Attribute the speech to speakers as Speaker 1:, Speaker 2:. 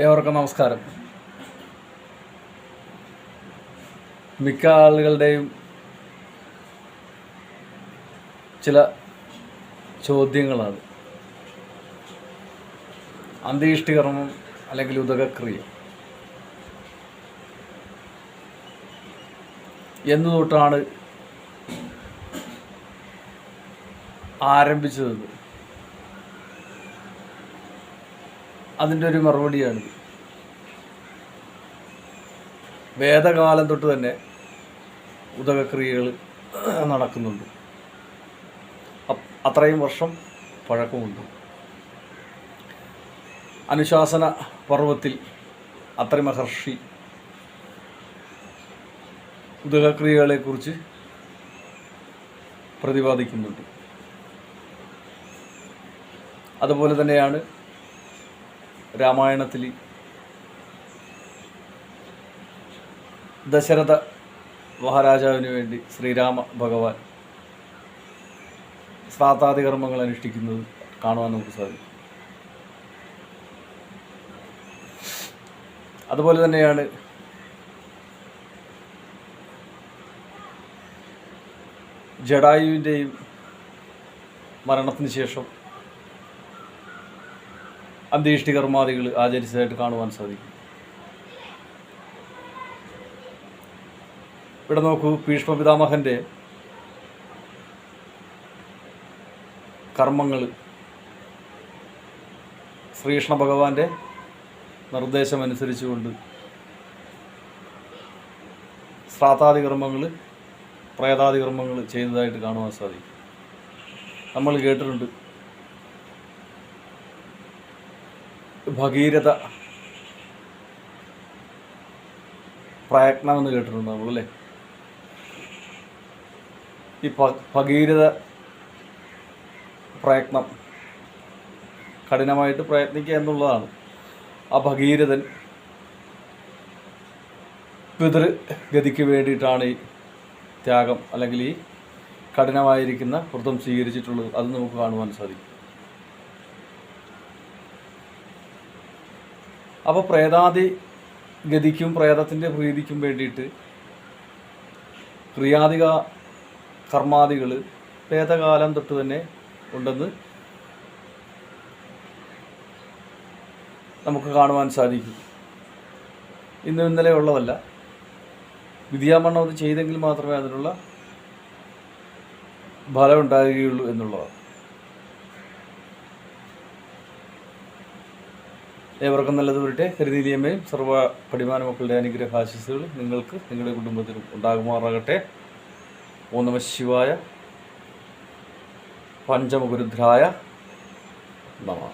Speaker 1: ഏവർക്കും നമസ്കാരം. മിക്ക ആളുകളുടെയും ചില ചോദ്യങ്ങളാണ്. അന്ത്യേഷ്ടികർമ്മം അല്ലെങ്കിൽ ഉദകക്രിയ. എന്നു തൊട്ടാണ് ആരംഭിച്ചത്. അതിന്റെ ഒരു മറുപടിയാണ്. വേദകാലം തൊട്ട് തന്നെ ഉദകക്രിയകൾ നടക്കുന്നുണ്ട്. അത്രയും വർഷം പഴക്കമുണ്ട്. അനുശാസന പർവത്തിൽ അത്ര മഹർഷി ഉദകക്രിയകളെക്കുറിച്ച് പ്രതിപാദിക്കുന്നുണ്ട്. അതുപോലെ തന്നെയാണ് രാമായണത്തിൽ ദശരഥ മഹാരാജാവിന് വേണ്ടി ശ്രീരാമ ഭഗവാൻ ശ്രാത്താദി അനുഷ്ഠിക്കുന്നത് കാണുവാൻ നമുക്ക് സാധിക്കും. അതുപോലെ തന്നെയാണ് ജഡായുവിന്റെയും മരണത്തിന് ശേഷം അന്ത്യേഷ്ടി കർമാദികൾ ആചരിച്ചതായിട്ട് കാണുവാൻ സാധിക്കും. ഇവിടെ നോക്കൂ ഭീഷ്മ പിതാമഹന്റെ കർമ്മങ്ങൾ ശ്രീകൃഷ്ണ ഭഗവാന്റെ നിർദ്ദേശമനുസരിച്ചുകൊണ്ട് ശ്രാത്താദി കർമ്മങ്ങൾ പ്രേതാദി കർമ്മങ്ങൾ ചെയ്തതായിട്ട് കാണുവാൻ സാധിക്കും. നമ്മൾ കേട്ടിട്ടുണ്ട്. ഭഗീരഥ പ്രയത്നം എന്ന് കേട്ടിട്ടുണ്ട് നമ്മളല്ലേ ഈ ഭഗീരഥ പ്രയത്നം കഠിനമായിട്ട് പ്രയത്നിക്കുക എന്നുള്ളതാണ്. ആ ഭഗീരഥൻ പിതൃഗതിക്ക് വേണ്ടിയിട്ടാണ് ഈ ത്യാഗം അല്ലെങ്കിൽ ഈ കഠിനമായിരിക്കുന്ന വ്രതം സ്വീകരിച്ചിട്ടുള്ളത്. അത് നമുക്ക് കാണുവാൻ സാധിക്കും. അപ്പോൾ പ്രേതാദി ഗതിക്കും പ്രേതത്തിന്റെ പ്രീതിക്കും വേണ്ടിയിട്ട് ക്രിയാദിക കർമാദികൾ വേദകാലം തൊട്ട് തന്നെ ഉണ്ടെന്ന് നമുക്ക് കാണുവാൻ സാധിക്കും. ഇന്നും ഇന്നലെ ഉള്ളതല്ല. വിദ്യാമണ്ണം അത് ചെയ്തെങ്കിൽ മാത്രമേ അതിനുള്ള ഫലം ഉണ്ടാകുകയുള്ളൂ എന്നുള്ളതാണ്. ഏവർക്കും നല്ലത് വരട്ടെ. കരുനീലിയമ്മയും സർവ പടിമാന മക്കളുടെ അനുഗ്രഹ ആശിസുകൾ നിങ്ങൾക്ക് നിങ്ങളുടെ കുടുംബത്തിനും ഉണ്ടാകുമാറാകട്ടെ. ഓ ശിവായ. പഞ്ചമഗുരുദ്രായ നമ.